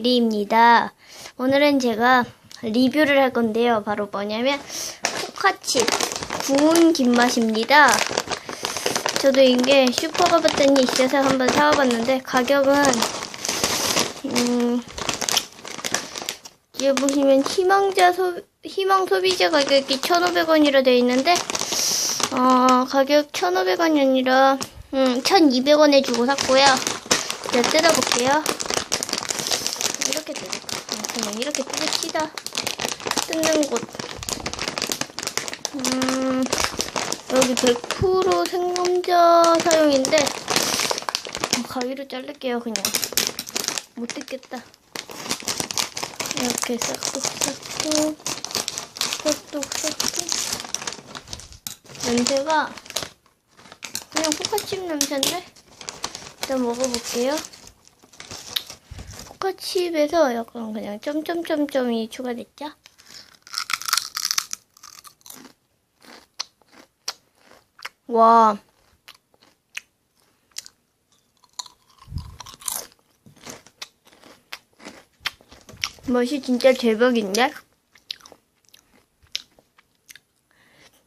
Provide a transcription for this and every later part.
리입니다. 오늘은 제가 리뷰를 할 건데요. 바로 뭐냐면 포카칩 구운 김맛입니다. 저도 이게 슈퍼가 버튼이 있어서 한번 사와봤는데 가격은 음 여기 보시면 희망자 소 희망 소비자 가격이 1,500원이라 되어 있는데 어 가격 1,500원이 아니라 음 1,200원에 주고 샀고요. 자 뜯어볼게요. 그냥 이렇게 뜯읍시다. 뜯는 곳. 음, 여기 100% 생감자 사용인데, 어, 가위로 자를게요, 그냥. 못 뜯겠다. 이렇게 싹둑싹둑, 싹둑싹둑. 냄새가 그냥 포카칩 냄새인데? 일단 먹어볼게요. 포카칩에서 약간 그냥 점점점점이 추가됐죠? 와. 맛이 진짜 대박인데?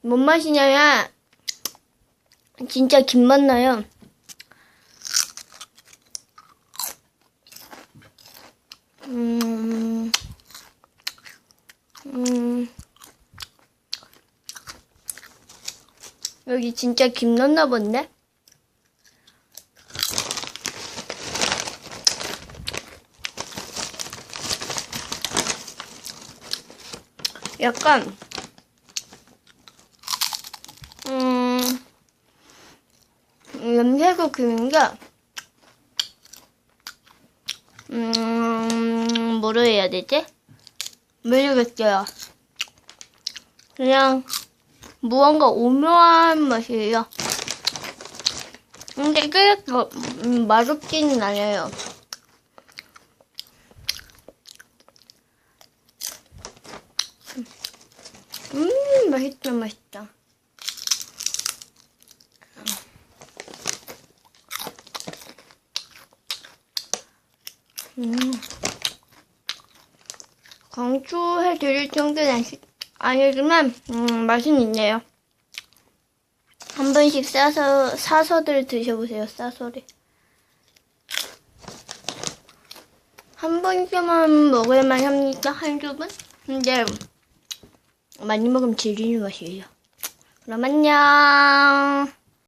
뭔 맛이냐면, 진짜 김맛 나요. 음, 여기 진짜 김 넣나 본데? 약간, 음, 냄새가 그는게, 음, 뭐로 해야 되지? 모르겠어요. 그냥, 무언가 오묘한 맛이에요. 근데 그렇게 음, 맛없지는 않아요. 음, 맛있다, 맛있다. 음. 강추해 드릴 정도는 아니지만, 음, 맛은 있네요. 한 번씩 싸서, 사서들 드셔보세요, 싸서를. 한 번쯤은 먹을만 합니다, 한두 번? 근데, 많이 먹으면 질리는 맛이에요. 그럼 안녕.